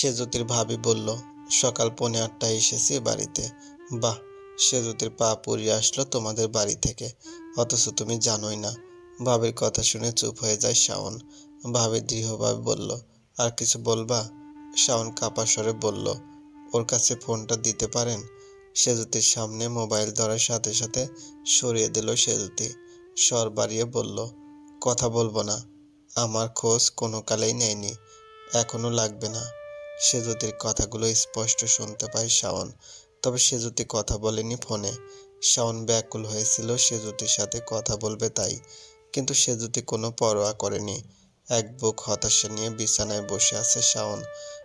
সেজুতির ভাবি বলল, সকাল পৌনে আটটায় এসেছি বাড়িতে। বাহ, সেজুতির পা পুড়িয়ে আসলো তোমাদের বাড়ি থেকে। অথচ তুমি জানোই না ভাবির কথা শুনে চুপ হয়ে যায় শাওন। ভাবি দৃঢ়ভাবে বলল, আর কিছু বলবা শাওন কাপা স্বরে বলল, ওর কাছে ফোনটা দিতে পারেন সেজুতির সামনে মোবাইল ধরার সাথে সাথে সরিয়ে দিল সেজুতি। স্বর বাড়িয়ে বলল, কথা বলব না। আমার খোঁজ কোনো কালেই নেয়নি। এখনও লাগবে না। সেজুতির কথাগুলো স্পষ্ট শুনতে পায় শাওন। তবে সেজুতি কথা বলেনি ফোনে। শাওন ব্যাকুল হয়েছিল, সেজুতির সাথে কথা বলবে তাই। কিন্তু সেজুতি কোনো পরোয়া করেনি। এক বুক হতাশা নিয়ে বিছানায় বসে আছে শাওন।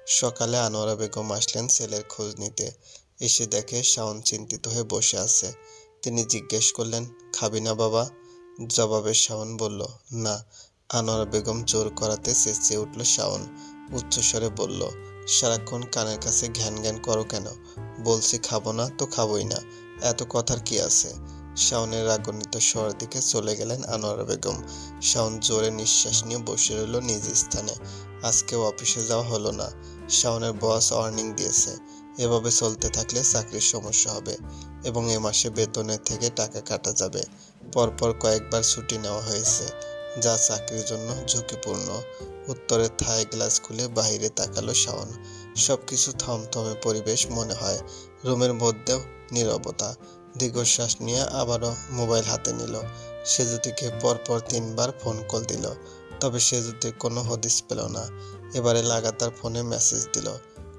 সকালে আনোয়ারা বেগম আসলেন ছেলের খোঁজ নিতে। এসে দেখে শাওন চিন্তিত হয়ে বসে আছে। তিনি জিজ্ঞেস করলেন, খাবি না বাবা? জবাবে শাওন বলল, না। আনোয়ারা বেগম জোর করাতে চেঁচিয়ে উঠল শাওন। উচ্চস্বরে বলল সারাক্ষণ কানের কাছে ঘ্যান ঘ্যান করো কেন? বলছি খাব না তো খাবোই না। এত কথার কি আছে? শাওনের রাগান্বিত স্বর দিকে চলে গেলেন আনোয়ারা বেগম। শাওন জোরে নিঃশ্বাস নিয়ে বসে রইল নিজ স্থানে। আজকেও অফিসে যাওয়া হলো না। শাওনের বস ওয়ার্নিং দিয়েছে। এভাবে চলতে থাকলে চাকরির সমস্যা হবে এবং এ মাসে বেতনের থেকে টাকা কাটা যাবে। পরপর কয়েকবার ছুটি নেওয়া হয়েছে। যা চাকরির জন্য ঝুঁকিপূর্ণ। উত্তরের থায় গ্লাস খুলে বাইরে তাকালো শাওন। সবকিছু থমথমে পরিবেশ মনে হয়। রুমের মধ্যেও নীরবতা। দীর্ঘশ্বাস নিয়ে আবারও মোবাইল হাতে নিল। সেজুতিকে পরপর তিনবার ফোন কল দিল। তবে সেজুতির কোনো হদিস পেল না। এবারে লাগাতার ফোনে মেসেজ দিল।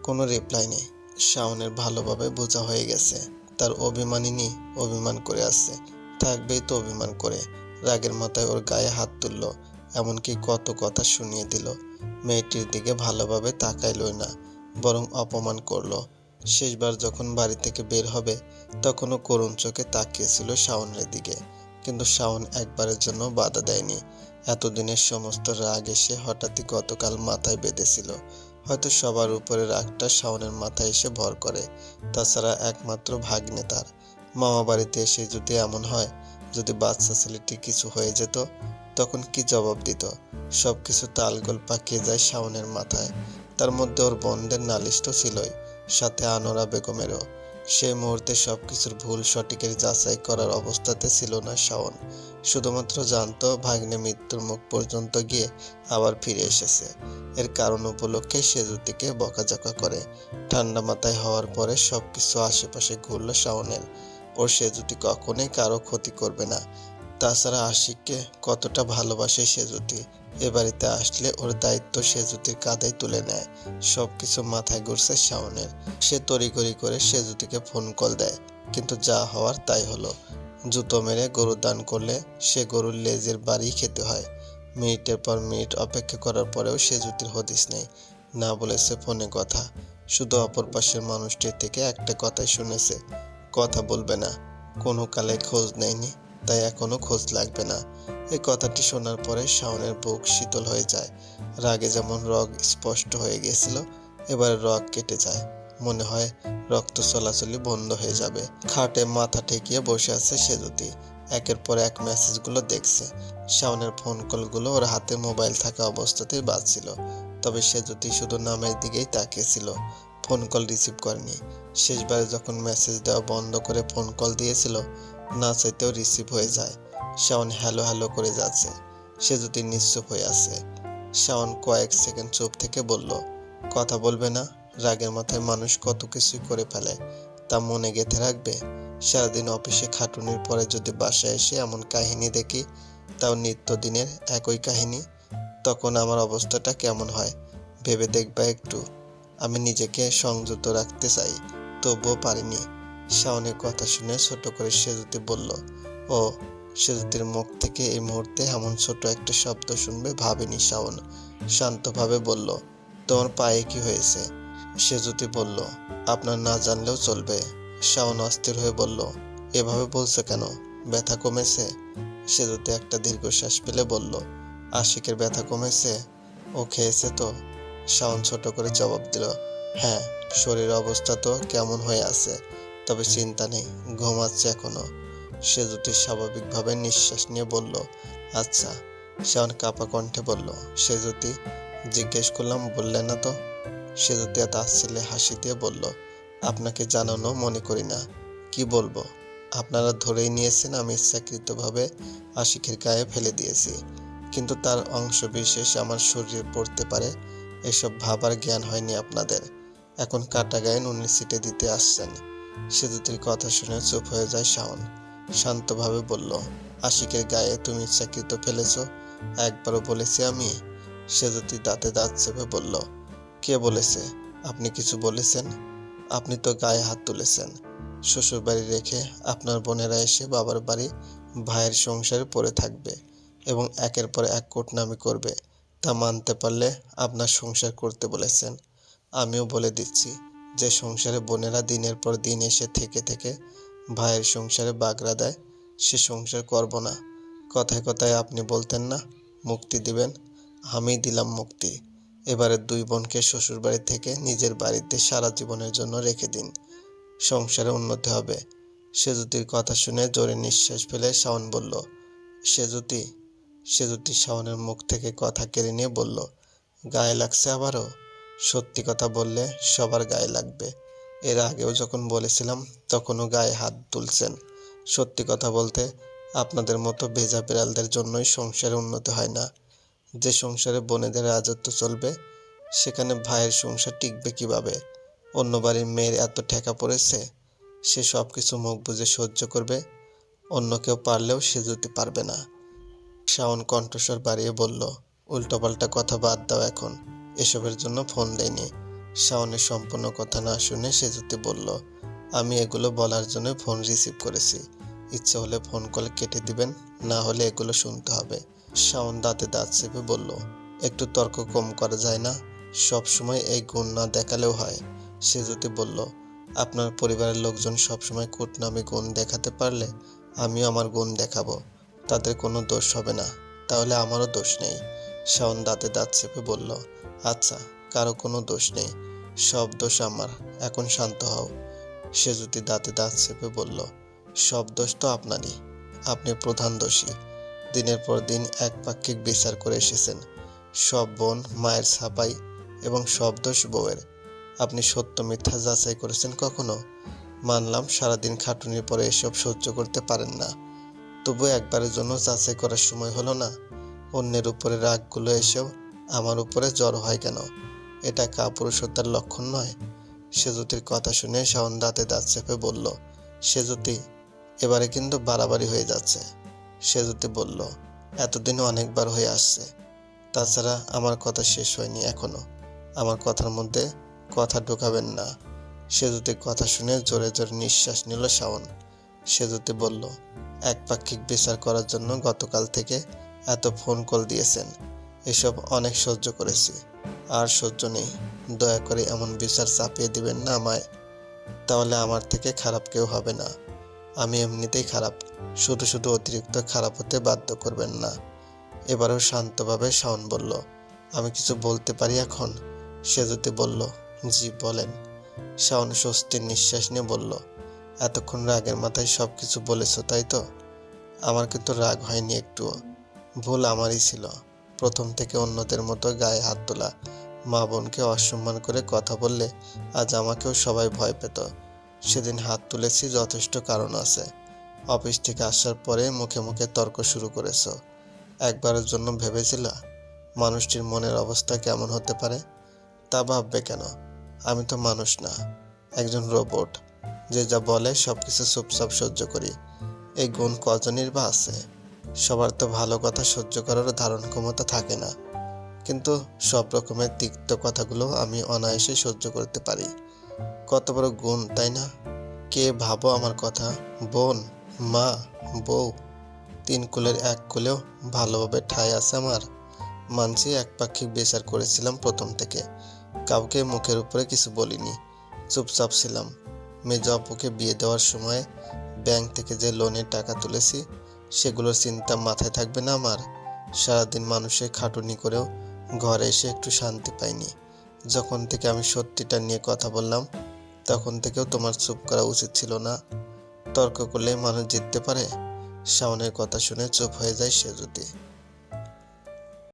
কোনো রিপ্লাই নেই। শাওনের ভালোভাবে বোঝা হয়ে গেছে। তার অভিমানিনী অভিমান করে আসছে। থাকবেই তো অভিমান করে। রাগের মাথায় ওর গায়ে হাত তুলল, এমনকি কত কথা শুনিয়ে দিল। মেয়েটির দিকে ভালোভাবে তাকাইলই না, বরং অপমান করল। শেষবার যখন বাড়ি থেকে বের হবে, তখনও করুণ চোখে তাকিয়েছিল শাওনের দিকে। কিন্তু শাওন একবারের জন্য বাধা দেয়নি। এতদিনের সমস্ত রাগ এসে হঠাৎই গতকাল মাথায় বেঁধেছিল। হয়তো সবার উপরে রাগটা শাওনের মাথায় এসে ভর করে। তাছাড়া একমাত্র ভাগ্নে তার। মামা বাড়িতে এসে যদি এমন হয় যদি বাচ্চা ছেলেটি কিছু হয়ে যেত, তখন কি জবাব দিত? সব কিছু তালগোল পাকিয়ে যায় শাওনের মাথায়। তার মধ্যে ওর বন্ধের নালিশ তো ছিলই, সাথে আনোরা বেগমেরও। সেই মুহূর্তে সবকিছুর ভুল সঠিকের যাচাই করার অবস্থাতে ছিল না শাওন। শুধুমাত্র জানতো ভাগ্নে মৃত্যুর মুখ পর্যন্ত গিয়ে আবার ফিরে এসেছে। এর কারণ উপলক্ষে সেজুতিকে বকাঝকা করে। ঠান্ডা মাথায় হওয়ার পরে সবকিছু আশেপাশে ঘুরল শাওনের। ওর সেজুতি কখনোই কারও ক্ষতি করবে না। তাছাড়া আশিককে কতটা ভালোবাসে সেজুতি এ বাড়িতে আসলে ওর দায়িত্ব সেজুতির কাঁধেই তুলে নেয়। সব কিছু মাথায় ঘুরছে শাওনের। সে তড়িঘড়ি করে সেজুতিকে ফোন কল দেয়, কিন্তু যা হওয়ার তাই হলো। জুতো মেরে গরু দান করলে সে গরুর লেজের বাড়ি খেতে হয়। মিনিটের পর মিনিট অপেক্ষা করার পরেও সেজুতির হদিস নেই। না বলেছে ফোনে কথা। শুধু অপর পাশের মানুষটির থেকে একটা কথাই শুনেছে। কথা বলবে না। কোনো কালে খোঁজ নেয়নি, তাই এখনও খোঁজ লাগবে না। এই কথাটি শোনার পরে শাওনের বুক শীতল হয়ে যায়। রাগে যেমন রগ স্পষ্ট হয়ে গিয়েছিল এবারে রগ কেটে যায়। মনে হয় রক্ত চলাচলই বন্ধ হয়ে যাবে। খাটে মাথা ঠেকিয়ে বসে আছে সেজুতি একের পর এক মেসেজগুলো দেখছে। শাওনের ফোন কলগুলো ওর হাতে মোবাইল থাকা অবস্থাতেই বাজছিল। তবে সেজুতি শুধু নামের দিকেই তাকিয়েছিল ফোন কল রিসিভ করেনি। শেষবারে যখন মেসেজ দেওয়া বন্ধ করে ফোন কল দিয়েছিল, না চাইতেও রিসিভ হয়ে যায়। শাওন হ্যালো হ্যালো করে যাচ্ছে। সে যদি নিশ্চুপ হয়ে আছে। শাওন কয়েক সেকেন্ড চুপ থেকে বলল, কথা বলবে না? রাগের মাথায় মানুষ কত কিছুই করে ফেলে। তা মনে গেঁথে রাখবে? সারাদিন অফিসে খাটুনির পরে যদি বাসায় এসে এমন কাহিনী দেখি, তাও নিত্যদিনের একই কাহিনী? তখন আমার অবস্থাটা কেমন হয়? ভেবে দেখবা একটু। আমি নিজেকে সংযত রাখতে চাই। তবুও পারিনি। শাওনের কথা শুনে ছোট করে সেজুতি বলল, ও, সেজুতির মুখ থেকে এই মুহূর্তে এমন ছোট একটা শব্দ শুনবে ভাবেনি শাওন। শান্তভাবে বলল, তোমার পায়ে কি হয়েছে? সেজুতি বলল, আপনার না জানলেও চলবে। শাওন অস্থির হয়ে বলল, এভাবে বলছে কেন? ব্যথা কমেছে? সেজুতি একটা দীর্ঘশ্বাস পেলে বলল, আশিকের ব্যথা কমেছে। ও খেয়েছে তো? শাওন ছোট করে জবাব দিল হ্যাঁ শরীর অবস্থা তো কেমন হয়ে আছে, তবে চিন্তা নেই, ঘুমাচ্ছে এখনও। সে দুটি স্বাভাবিকভাবে নিঃশ্বাস নিয়ে বলল আচ্ছা। শাওন কাপা কণ্ঠে বলল, সে যদি জিজ্ঞেস করলাম, বললে না তো? সেজুতি তাচ্ছিল্যে হাসি দিয়ে বলল, আপনাকে জানানো মনে করি না, কি বলব? আপনারা ধরেই নিয়েছেন, আমি ইচ্ছাকৃতভাবে আশিকের গায়ে ফেলে দিয়েছি। কিন্তু তার অংশ বিশেষ আমার শরীরে পড়তে পারে এসব ভাবার জ্ঞান হয়নি আপনাদের। এখন কাটা গায়ে নুনের সিটে দিতে আসছেন। সেজুতির কথা শুনে চুপ হয়ে যায় শাওন। শান্তভাবে বলল, আশিকের গায়ে তুমি ইচ্ছাকৃত ফেলেছ? একবারও বলেছি আমি? সেজুতি দাঁতে দাঁত চেপে বলল, কে বলেছে? আপনি কিছু বলেছেন? আপনি তো গায়ে হাত তুলেছেন। শ্বশুর বাড়ি রেখে আপনার বোনেরা এসে বাবার বাড়ি, ভাইয়ের সংসারে পড়ে থাকবে এবং একের পর এক কোটনামি করবে। তা মানতে পারলে আপনার সংসার করতে বলেছেন। আমিও বলে দিচ্ছি যে সংসারে বোনেরা দিনের পর দিন এসে থেকে থেকে ভাইয়ের সংসারে বাগড়া দেয়, সে সংসার করব না। কথায় কথায় আপনি বলতেন না, মুক্তি দিবেন। আমি দিলাম মুক্তি। এবারে দুই বোনকে শ্বশুর বাড়ি থেকে নিজের বাড়িতে সারা জীবনের জন্য রেখে দিন। সংসারে উন্নতি হবে। সেজুতির কথা শুনে জোরে নিঃশ্বাস ফেলে শাওন বলল, সেজুতি সেজুতি শাওনের মুখ থেকে কথা কেড়ে নিয়ে বলল, গায়ে লাগছে আবারও? সত্যি কথা বললে সবার গায়ে লাগবে। এর আগেও যখন বলেছিলাম, তখনও গায়ে হাত তুলছেন। সত্যি কথা বলতে, আপনাদের মতো ভেজা বিড়ালদের জন্যই সংসারে উন্নতি হয় না। যে সংসারে বোনেদের রাজত্ব চলবে, সেখানে ভাইয়ের সংসার টিকবে কীভাবে? অন্য বাড়ির মেয়ের এত ঠেকা পড়েছে, সে সব কিছু মুখ বুঝে সহ্য করবে। অন্য কেউ পারলেও সে যদি পারবে না। শাওন কণ্ঠস্বর বাড়িয়ে বলল, উল্টোপাল্টা কথা বাদ দাও এখন, এসবের জন্য ফোন দেয়নি শাওনের সম্পূর্ণ কথা না শুনে সে যদি বলল, আমি এগুলো বলার জন্য ফোন রিসিভ করেছি। ইচ্ছে হলে ফোন কল কেটে দিবেন, না হলে এগুলো শুনতে হবে। শাওন দাঁতে দাঁত চেপে বলল, একটু তর্ক কম করা যায় না, সব সময় এই গুণ না দেখালেও হয়। সে যদি বলল, আপনার পরিবারের লোকজন সবসময় কুটনামি গুণ দেখাতে পারলে, আমিও আমার গুণ দেখাবো। তাদের কোনো দোষ হবে না। তাহলে আমারও দোষ নেই। শাওন দাঁতে দাঁত চেপে বলল আচ্ছা কারও কোনো দোষ নেই। সব দোষ আমার। এখন শান্ত হও। সে যদি দাঁতে দাঁত চেপে বলল, সব দোষ তো আপনারই। আপনি প্রধান দোষী। দিনের পর দিন এক একপাক্ষিক বিচার করে এসেছেন। সব বোন, মায়ের ছাপাই এবং সব দোষ বউয়ের। আপনি সত্য মিথ্যা যাচাই করেছেন কখনো? মানলাম সারাদিন খাটুনির পরে এসব সহ্য করতে পারেন না। তবু একবারের জন্য যাচাই করার সময় হলো না। অন্যের উপরে রাগগুলো এসেও আমার উপরে জ্বর হয় কেন? এটা কাপুরুষতার লক্ষণ নয়। সেজুতির কথা শুনে শাওন দাঁতে দাঁত চেপে বলল, সেজুতি, এবারে কিন্তু বাড়াবাড়ি হয়ে যাচ্ছে। সেজুতি বলল এতদিন অনেকবার হয়ে আসছে। তাছাড়া আমার কথা শেষ হয়নি এখনও। আমার কথার মধ্যে কথা ঢোকাবেন না। সেজুতি কথা শুনে জোরে জোরে নিঃশ্বাস নিল শাওন। সেজুতি বলল একপাক্ষিক বিচার করার জন্য গতকাল থেকে এত ফোন কল দিয়েছেন। এসব অনেক সহ্য করেছি। আর সহ্য নেই। দয়া করে এমন বিচার চাপিয়ে দিবেন না আমায়। তাহলে আমার থেকে খারাপ কেউ হবে না। আমি এমনিতেই খারাপ। শুধু শুধু অতিরিক্ত খারাপ হতে বাধ্য করবেন না। এবারেও শান্তভাবে শাওন বলল, আমি কিছু বলতে পারি এখন? সে যদি বলল, জি, বলেন। শাওন স্বস্তির নিঃশ্বাস নিয়ে বলল এতক্ষণ রাগের মাথায় সব কিছু বলেছ, তাই তো? আমার কিন্তু রাগ হয়নি একটুও। ভুল আমারই ছিল। প্রথম থেকে অন্যদের মতো গায়ে হাত তোলা। মা বোনকে অসম্মান করে কথা বললে আজ আমাকেও সবাই ভয় পেত। সেদিন হাত তুলেছি, যথেষ্ট কারণ আছে। অফিস থেকে আসার পরে মুখে মুখে তর্ক শুরু করেছ। একবারের জন্য ভেবেছিল? মানুষটির মনের অবস্থা কেমন হতে পারে? তা ভাববে কেন? আমি তো মানুষ না, একজন রোবট। যে যা বলে সব কিছু চুপচাপ সহ্য করি। এই গুণ কজনের বা আছে? সবার তো ভালো কথা সহ্য করার ধারণ ক্ষমতা থাকে না। কিন্তু সব রকমের তিক্ত কথাগুলো আমি অনায়াসে সহ্য করতে পারি। কত বড় গুণ, তাই না? কে ভাবো আমার কথা? বোন, মা, বউ, তিন কুলের এক কুলেও ভালোভাবে ঠাঁই আছে আমার। মানছি একপাক্ষিক বিচার করেছিলাম প্রথম থেকে। কাউকে মুখের উপরে কিছু বলিনি। চুপচাপ ছিলাম। মেজ আপুকে বিয়ে দেওয়ার সময় ব্যাংক থেকে যে লোনের টাকা তুলেছি, সেগুলোর চিন্তা মাথায় থাকবে না আমার। সারাদিন মানুষের খাটুনি করেও ঘরে এসে একটু শান্তি পাইনি। যখন থেকে আমি সত্যিটা নিয়ে কথা বললাম, তখন থেকেও তোমার চুপ করা উচিত ছিল না। তর্ক করলে মানুষ জিততে পারে। শাওনের কথা শুনে চুপ হয়ে যায় সে যদি।